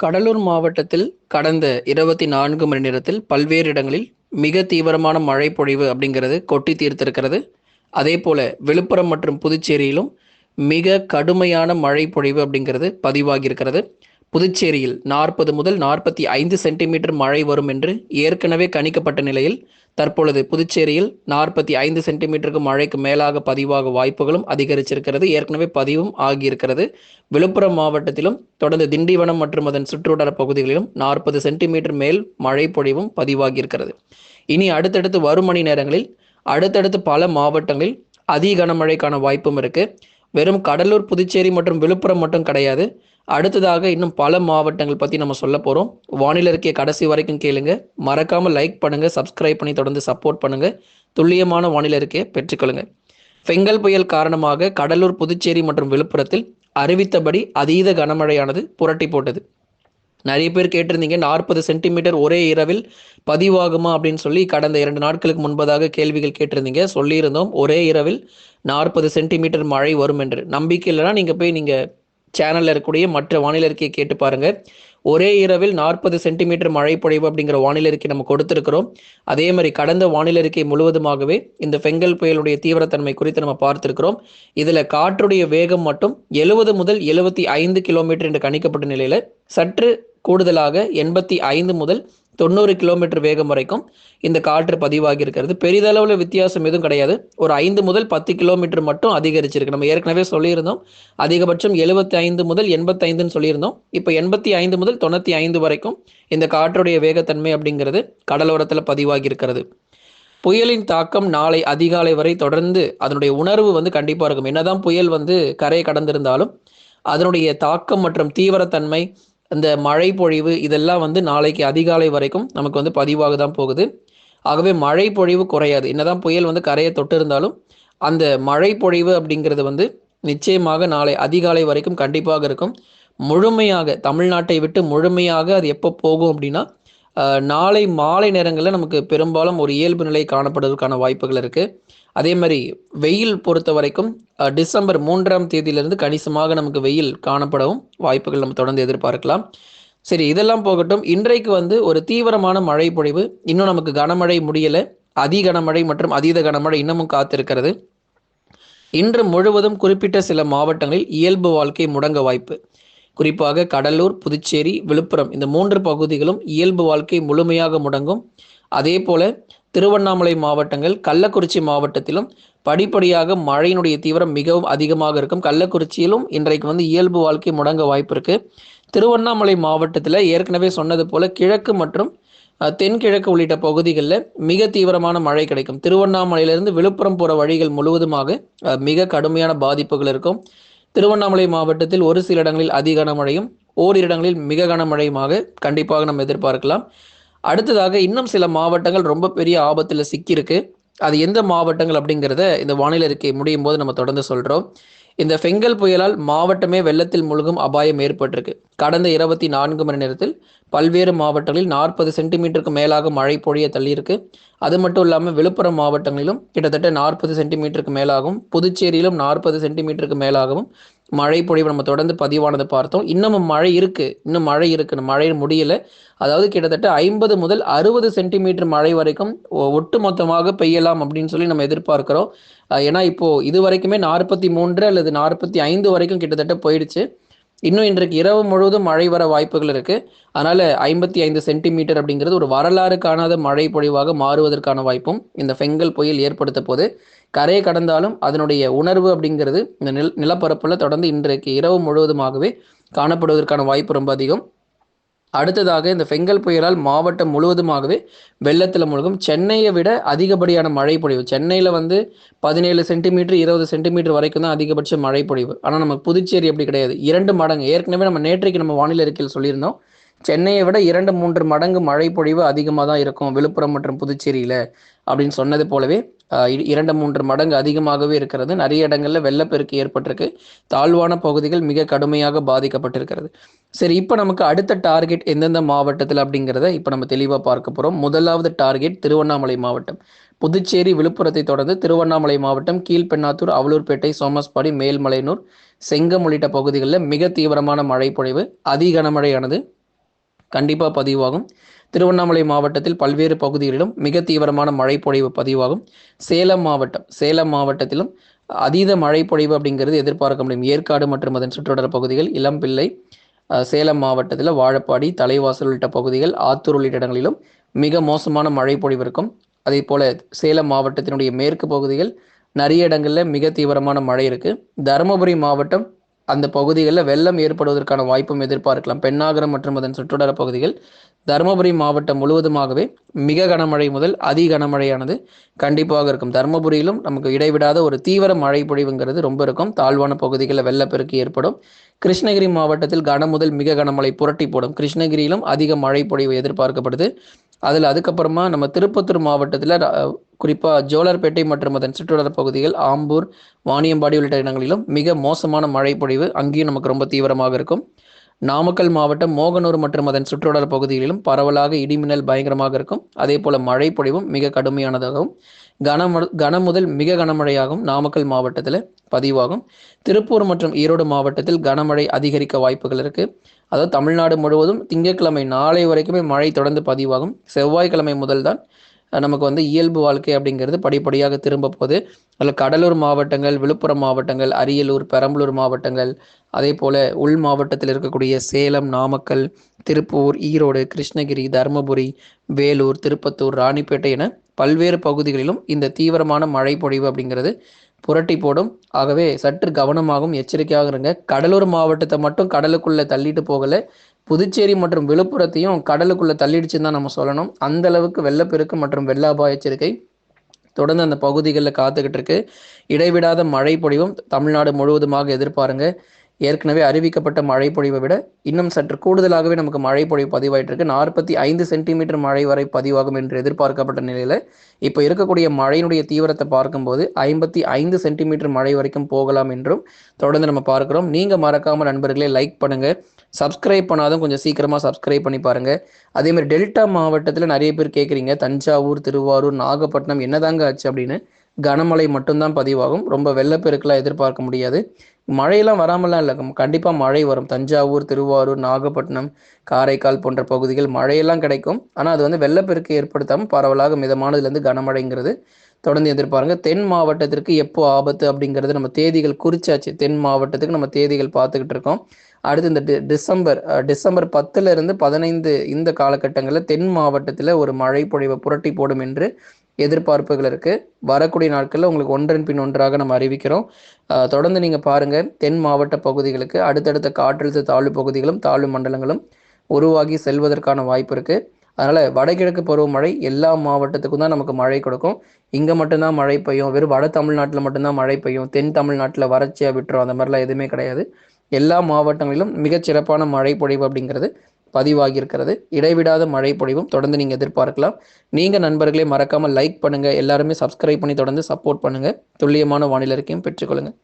கடலூர் மாவட்டத்தில் கடந்த இருபத்தி நான்கு மணி நேரத்தில் பல்வேறு இடங்களில் மிக தீவிரமான மழை பொழிவு அப்படிங்கிறது கொட்டி தீர்த்திருக்கிறது. அதே போல விழுப்புரம் மற்றும் புதுச்சேரியிலும் மிக கடுமையான மழை பொழிவு அப்படிங்கிறது பதிவாகியிருக்கிறது. புதுச்சேரியில் நாற்பது முதல் நாற்பத்தி ஐந்து சென்டிமீட்டர் மழை வரும் என்று ஏற்கனவே கணிக்கப்பட்ட நிலையில் தற்பொழுது புதுச்சேரியில் நாற்பத்தி ஐந்து சென்டிமீட்டருக்கு மழைக்கு மேலாக பதிவாக வாய்ப்புகளும் அதிகரிச்சிருக்கிறது. ஏற்கனவே பதிவும் ஆகியிருக்கிறது. விழுப்புரம் மாவட்டத்திலும் தொடர்ந்து திண்டிவனம் மற்றும் அதன் சுற்றுவட்டார பகுதிகளிலும் நாற்பது சென்டிமீட்டர் மேல் மழை பொழிவும் பதிவாகியிருக்கிறது. இனி அடுத்தடுத்து வரும் மணி நேரங்களில் அடுத்தடுத்து பல மாவட்டங்களில் அதி கனமழைக்கான வாய்ப்பும் இருக்கு. வெறும் கடலூர் புதுச்சேரி மற்றும் விழுப்புரம் மட்டும் கிடையாது. அடுத்ததாக இன்னும் பல மாவட்டங்கள் பற்றி நம்ம சொல்ல போகிறோம் வானிலை இருக்கிய கடைசி வரைக்கும் கேளுங்க. மறக்காமல் லைக் பண்ணுங்கள் சப்ஸ்கிரைப் பண்ணி தொடர்ந்து சப்போர்ட் பண்ணுங்கள் துல்லியமான வானிலை இருக்கையை பெற்றுக்கொள்ளுங்க பெங்கல் புயல் காரணமாக கடலூர் புதுச்சேரி மற்றும் விழுப்புரத்தில் அறிவித்தபடி அதீத கனமழையானது புரட்டி போட்டது. நிறைய பேர் கேட்டிருந்தீங்க நாற்பது சென்டிமீட்டர் ஒரே இரவில் பதிவாகுமா அப்படின்னு சொல்லி கடந்த இரண்டு நாட்களுக்கு முன்பதாக கேள்விகள் கேட்டிருந்தீங்க. சொல்லியிருந்தோம் ஒரே இரவில் நாற்பது சென்டிமீட்டர் மழை வரும் என்று. நம்பிக்கை இல்லைன்னா நீங்கள் போய் நீங்கள் சேனலில் இருக்கக்கூடிய மற்ற வானிலை அறிக்கையை கேட்டு பாருங்கள் ஒரே இரவில் நாற்பது சென்டிமீட்டர் மழை பொழிவு அப்படிங்கிற வானிலை அறிக்கை நம்ம கொடுத்துருக்கிறோம். அதே மாதிரி கடந்த வானிலை அறிக்கை முழுவதுமாகவே இந்த பெங்கல் புயலுடைய தீவிரத்தன்மை குறித்து நம்ம பார்த்துருக்கிறோம். இதில் காற்றுடைய வேகம் மட்டும் எழுபது முதல் எழுபத்தி ஐந்து கிலோமீட்டர் என்று கணிக்கப்பட்ட நிலையில் சற்று கூடுதலாக எண்பத்தி ஐந்து முதல் தொண்ணூறு கிலோமீட்டர் வேகம் வரைக்கும் இந்த காற்று பதிவாகி இருக்கிறது பெரிதளவில் வித்தியாசம் எதுவும் கிடையாது. ஒரு ஐந்து முதல் பத்து கிலோமீட்டர் மட்டும் அதிகரிச்சிருக்கு. நம்ம ஏற்கனவே சொல்லியிருந்தோம். அதிகபட்சம் எழுபத்தி ஐந்து முதல் எண்பத்தைந்துன்னு சொல்லியிருந்தோம். இப்போ எண்பத்தி ஐந்து முதல் தொண்ணூற்றி ஐந்து வரைக்கும் இந்த காற்றுடைய வேகத்தன்மை அப்படிங்கிறது கடலோரத்தில் பதிவாகி இருக்கிறது புயலின் தாக்கம் நாளை அதிகாலை வரை தொடர்ந்து அதனுடைய உணர்வு வந்து கண்டிப்பாக இருக்கும். என்னதான் புயல் வந்து கரையை கடந்திருந்தாலும் அதனுடைய தாக்கம் மற்றும் தீவிரத்தன்மை இந்த மழை பொழிவு இதெல்லாம் வந்து நாளைக்கு அதிகாலை வரைக்கும் நமக்கு வந்து பதிவாக தான் போகுது. ஆகவே மழை பொழிவு குறையாது. என்னதான் புயல் வந்து கரையை தொட்டு இருந்தாலும் அந்த மழை பொழிவு அப்படிங்கிறது வந்து நிச்சயமாக நாளை அதிகாலை வரைக்கும் கண்டிப்பாக இருக்கும். முழுமையாக தமிழ்நாட்டை விட்டு முழுமையாக அது எப்போ போகும் அப்படின்னா நாளை மாலை நேரங்களில் நமக்கு பெரும்பாலும் ஒரு இயல்பு நிலை காணப்படுவதற்கான வாய்ப்புகள் இருக்குது அதே மாதிரி வெயில் பொறுத்த வரைக்கும் டிசம்பர் மூன்றாம் தேதியிலிருந்து கணிசமாக நமக்கு வெயில் காணப்படவும் வாய்ப்புகள் நம்ம தொடர்ந்து எதிர்பார்க்கலாம். சரி இதெல்லாம் போகட்டும். இன்றைக்கு வந்து ஒரு தீவிரமான மழை பொழிவு. இன்னும் நமக்கு கனமழை முடியலை. அதி கனமழை மற்றும் அதீத கனமழை இன்னமும் காத்திருக்கிறது. இன்று முழுவதும் குறிப்பிட்ட சில மாவட்டங்களில் இயல்பு வாழ்க்கை முடங்க வாய்ப்பு. குறிப்பாக கடலூர் புதுச்சேரி விழுப்புரம். இந்த மூன்று பகுதிகளும் இயல்பு வாழ்க்கை முழுமையாக முடங்கும். அதே போல திருவண்ணாமலை மாவட்டங்கள் கள்ளக்குறிச்சி மாவட்டத்திலும் படிப்படியாக மழையினுடைய தீவிரம் மிகவும் அதிகமாக இருக்கும். கள்ளக்குறிச்சியிலும் இன்றைக்கு வந்து இயல்பு வாழ்க்கை முடங்க வாய்ப்பு இருக்கு திருவண்ணாமலை மாவட்டத்தில் ஏற்கனவே சொன்னது போல கிழக்கு மற்றும் தென்கிழக்கு உள்ளிட்ட பகுதிகளில் மிக தீவிரமான மழை கிடைக்கும். திருவண்ணாமலையிலிருந்து விழுப்புரம் போகிற வழிகள் முழுவதுமாக மிக கடுமையான பாதிப்புகள் இருக்கும். திருவண்ணாமலை மாவட்டத்தில் ஒரு சில இடங்களில் அதி கனமழையும் ஓரிரு இடங்களில் மிக கனமழையுமாக கண்டிப்பாக நம்ம எதிர்பார்க்கலாம். அடுத்ததாக இன்னும் சில மாவட்டங்கள் ரொம்ப பெரிய ஆபத்தில் சிக்கியிருக்கு. அது எந்த மாவட்டங்கள் அப்படிங்கிறத இந்த வானிலை அறிக்கை முடியும் போது நம்ம தொடர்ந்து சொல்கிறோம் இந்த ஃபெங்கல் புயலால் மாவட்டமே வெள்ளத்தில் முழுகும் அபாயம் ஏற்பட்டிருக்கு. கடந்த இருபத்தி நான்கு மணி நேரத்தில் பல்வேறு மாவட்டங்களில் நாற்பது சென்டிமீட்டருக்கு மேலாக மழை பொழிய தள்ளியிருக்கு. அது மட்டும் இல்லாமல் விழுப்புரம் மாவட்டங்களிலும் கிட்டத்தட்ட நாற்பது சென்டிமீட்டருக்கு மேலாகவும் புதுச்சேரியிலும் நாற்பது சென்டிமீட்டருக்கு மேலாகவும் மழை பொழிவு நம்ம தொடர்ந்து பதிவானதை பார்த்தோம். இன்னமும் மழை இருக்கு. இன்னும் மழை இருக்கு. மழை முடியல. அதாவது கிட்டத்தட்ட ஐம்பது முதல் அறுபது சென்டிமீட்டர் மழை வரைக்கும் ஒட்டு மொத்தமாக பெய்யலாம் அப்படின்னு சொல்லி நம்ம எதிர்பார்க்கிறோம். ஏன்னா இப்போ இது வரைக்குமே நாற்பத்தி மூன்று அல்லது நாற்பத்தி ஐந்து வரைக்கும் கிட்டத்தட்ட போயிடுச்சு. இன்னும் இன்றைக்கு இரவு முழுவதும் மழை வர வாய்ப்புகள் இருக்கு. அதனால ஐம்பத்தி ஐந்து சென்டிமீட்டர் அப்படிங்கிறது ஒரு வரலாறு காணாத மழை பொழிவாக மாறுவதற்கான வாய்ப்பும் இந்த பெங்கல் புயல் ஏற்படுத்த போது கரையை கடந்தாலும் அதனுடைய உணர்வு அப்படிங்கிறது இந்த நில நிலப்பரப்பில் தொடர்ந்து இன்றைக்கு இரவு முழுவதுமாகவே காணப்படுவதற்கான வாய்ப்பு ரொம்ப அதிகம். அடுத்ததாக இந்த பெங்கல் புயலால் மாவட்டம் முழுவதுமாகவே வெள்ளத்தில் முழுகும். சென்னையை விட அதிகப்படியான மழை பொழிவு சென்னையில் வந்து பதினேழு சென்டிமீட்டர் இருபது சென்டிமீட்டர் வரைக்கும் தான் அதிகபட்ச மழை பொழிவு ஆனால் நம்ம புதுச்சேரி அப்படி கிடையாது. இரண்டு மடங்கு. ஏற்கனவே நம்ம நேற்றைக்கு நம்ம வானிலை அறிக்கையில் சொல்லியிருந்தோம். சென்னையை விட இரண்டு மூன்று மடங்கு மழை பொழிவு அதிகமாக தான் இருக்கும் விழுப்புரம் மற்றும் புதுச்சேரியில் அப்படின்னு சொன்னது போலவே இரண்டு மூன்று மடங்கு அதிகமாகவே இருக்கிறது. நிறைய இடங்களில் வெள்ளப்பெருக்கு ஏற்பட்டிருக்கு. தாழ்வான பகுதிகள் மிக கடுமையாக பாதிக்கப்பட்டிருக்கிறது. சரி இப்போ நமக்கு அடுத்த டார்கெட் எந்தெந்த மாவட்டத்தில் அப்படிங்கிறத இப்போ நம்ம தெளிவாக பார்க்க போகிறோம் முதலாவது டார்கெட் திருவண்ணாமலை மாவட்டம். புதுச்சேரி விழுப்புரத்தை தொடர்ந்து திருவண்ணாமலை மாவட்டம் கீழ்பெண்ணாத்தூர் அவலூர்பேட்டை சோமஸ்பாடி மேல்மலையனூர் செங்கம் உள்ளிட்ட பகுதிகளில் மிக தீவிரமான மழை பொழிவு அதி கனமழையானது கண்டிப்பாக பதிவாகும். திருவண்ணாமலை மாவட்டத்தில் பல்வேறு பகுதிகளிலும் மிக தீவிரமான மழை பொழிவு பதிவாகும். சேலம் மாவட்டம் சேலம் மாவட்டத்திலும் அதீத மழை பொழிவு அப்படிங்கிறது எதிர்பார்க்க முடியும். ஏற்காடு மற்றும் அதன் சுற்றுவட்டார பகுதிகள் இளம்பிள்ளை சேலம் மாவட்டத்தில் வாழப்பாடி தலைவாசல் உள்ளிட்ட பகுதிகள் ஆத்தூர் உள்ளிட்ட இடங்களிலும் மிக மோசமான மழை பொழிவு இருக்கும். அதே போல சேலம் மாவட்டத்தினுடைய மேற்கு பகுதிகள் நிறைய இடங்களில் மிக தீவிரமான மழை இருக்குது தருமபுரி மாவட்டம் அந்த பகுதிகளில் வெள்ளம் ஏற்படுவதற்கான வாய்ப்பும் எதிர்பார்க்கலாம். பெண்ணாகரம் மற்றும் அதன் சுற்றுவட்டார பகுதிகள் தருமபுரி மாவட்டம் முழுவதுமாகவே மிக கனமழை முதல் அதி கனமழையானது கண்டிப்பாக இருக்கும். தருமபுரியிலும் நமக்கு இடைவிடாத ஒரு தீவிர மழை பொழிவுங்கிறது ரொம்ப இருக்கும். தாழ்வான பகுதிகளில் வெள்ளப்பெருக்கு ஏற்படும். கிருஷ்ணகிரி மாவட்டத்தில் கன முதல் மிக கனமழை புரட்டி போடும். கிருஷ்ணகிரியிலும் அதிக மழை பொழிவு எதிர்பார்க்கப்படுது. அதில் அதுக்கப்புறமா நம்ம திருப்பத்தூர் மாவட்டத்தில் குறிப்பாக ஜோலர்பேட்டை மற்றும் அதன் சுற்றுலா பகுதிகள் ஆம்பூர் வாணியம்பாடி உள்ளிட்ட இடங்களிலும் மிக மோசமான மழை பொழிவு அங்கேயும் நமக்கு ரொம்ப தீவிரமாக இருக்கும். நாமக்கல் மாவட்டம் மோகனூர் மற்றும் அதன் சுற்றுலா பகுதிகளிலும் பரவலாக இடிமின்னல் பயங்கரமாக இருக்கும். அதே போல மழை பொழிவும் மிக கடுமையானதாகவும் கனம கன முதல் மிக கனமழையாகவும் நாமக்கல் மாவட்டத்தில் பதிவாகும். திருப்பூர் மற்றும் ஈரோடு மாவட்டத்தில் கனமழை அதிகரிக்க வாய்ப்புகள் இருக்கு. அதாவது தமிழ்நாடு முழுவதும் திங்கட்கிழமை நாளை வரைக்குமே மழை தொடர்ந்து பதிவாகும். செவ்வாய்க்கிழமை முதல்தான் நமக்கு வந்து இயல்பு வாழ்க்கை அப்படிங்கிறது படிப்படியாக திரும்ப போகுது அதில் கடலூர் மாவட்டங்கள் விழுப்புரம் மாவட்டங்கள் அரியலூர் பெரம்பலூர் மாவட்டங்கள் அதே போல் உள் மாவட்டத்தில் இருக்கக்கூடிய சேலம் நாமக்கல் திருப்பூர் ஈரோடு கிருஷ்ணகிரி தருமபுரி வேலூர் திருப்பத்தூர் ராணிப்பேட்டை என பல்வேறு பகுதிகளிலும் இந்த தீவிரமான மழை பொழிவு அப்படிங்கிறது புரட்டி போடும். ஆகவே சற்று கவனமாகவும் எச்சரிக்கையாக இருங்க. கடலூர் மாவட்டத்தை மட்டும் கடலுக்குள்ளே தள்ளிட்டு போகலை. புதுச்சேரி மற்றும் விழுப்புரத்தையும் கடலுக்குள்ளே தள்ளிடுச்சுன்னு தான் நம்ம சொல்லணும். அந்த அளவுக்கு வெள்ளப்பெருக்கு மற்றும் வெள்ள அபாய எச்சரிக்கை தொடர்ந்து அந்த பகுதிகளில் காத்துக்கிட்டு இருக்கு. இடைவிடாத மழை பொழிவும் தமிழ்நாடு முழுவதுமாக எதிர்பாருங்க. ஏற்கனவே அறிவிக்கப்பட்ட மழை பொழிவை விட இன்னும் சற்று கூடுதலாகவே நமக்கு மழை பொழிவு பதிவாயிட்டிருக்கு. நாற்பத்தி ஐந்து சென்டிமீட்டர் மழை வரை பதிவாகும் என்று எதிர்பார்க்கப்பட்ட நிலையில் இப்போ இருக்கக்கூடிய மழையினுடைய தீவிரத்தை பார்க்கும்போது ஐம்பத்தி ஐந்து சென்டிமீட்டர் மழை வரைக்கும் போகலாம் என்றும் தொடர்ந்து நம்ம பார்க்குறோம். நீங்கள் மறக்காமல் நண்பர்களே லைக் பண்ணுங்கள் சப்ஸ்கிரைப் பண்ணாதான் கொஞ்சம் சீக்கிரமாக சப்ஸ்கிரைப் பண்ணி பாருங்கள் அதேமாதிரி டெல்டா மாவட்டத்தில் நிறைய பேர் கேட்குறீங்க தஞ்சாவூர் திருவாரூர் நாகப்பட்டினம் என்னதாங்க ஆச்சு அப்படின்னு. கனமழை மட்டும்தான் பதிவாகும். ரொம்ப வெள்ளப்பெருக்கெல்லாம் எதிர்பார்க்க முடியாது. மழையெல்லாம் வராமலாம் இல்லை. கண்டிப்பாக மழை வரும். தஞ்சாவூர் திருவாரூர் நாகப்பட்டினம் காரைக்கால் போன்ற பகுதிகள் மழையெல்லாம் கிடைக்கும். ஆனால் அது வந்து வெள்ளப்பெருக்கு ஏற்படுத்தாமல் பரவலாக மிதமானதுலேருந்து கனமழைங்கிறது தொடர்ந்து எதிர்பாருங்க. தென் மாவட்டத்திற்கு எப்போ ஆபத்து அப்படிங்கிறது நம்ம தேதிகள் குறிச்சாச்சு. தென் மாவட்டத்துக்கு நம்ம தேதிகள் பார்த்துக்கிட்டு இருக்கோம். அடுத்து இந்த டிசம்பர் டிசம்பர் பத்துல இருந்து பதினைந்து இந்த காலகட்டங்களில் தென் மாவட்டத்தில் ஒரு மழை பொழிவை புரட்டி போடும் என்று எதிர்பார்ப்புகள் இருக்குது வரக்கூடிய நாட்களில் உங்களுக்கு ஒன்றன் பின் ஒன்றாக நம்ம அறிவிக்கிறோம். தொடர்ந்து நீங்கள் பாருங்கள் தென் மாவட்ட பகுதிகளுக்கு அடுத்தடுத்த காற்றழுத்த தாழ்வு பகுதிகளும் தாழ்வு மண்டலங்களும் உருவாகி செல்வதற்கான வாய்ப்பு இருக்குது அதனால் வடகிழக்கு பருவமழை எல்லா மாவட்டத்துக்கும் தான் நமக்கு மழை கொடுக்கும். இங்கே மட்டும்தான் மழை பெய்யும். வெறும் வட தமிழ்நாட்டில் மட்டும்தான் மழை பெய்யும். தென் தமிழ்நாட்டில் வறட்சியாக விட்டுரும். அந்த மாதிரிலாம் எதுவுமே கிடையாது. எல்லா மாவட்டங்களிலும் மிகச் சிறப்பான மழை பொழிவு அப்படிங்கிறது பதிவாகியிருக்கிறது. இடைவிடாத மழை பொழிவும் தொடர்ந்து நீங்கள் எதிர்பார்க்கலாம். நீங்கள் நண்பர்களே மறக்காமல் லைக் பண்ணுங்கள் எல்லாருமே சப்ஸ்கிரைப் பண்ணி தொடர்ந்து சப்போர்ட் பண்ணுங்கள் துல்லியமான வானிலை பெற்றுக்கொள்ளுங்கள்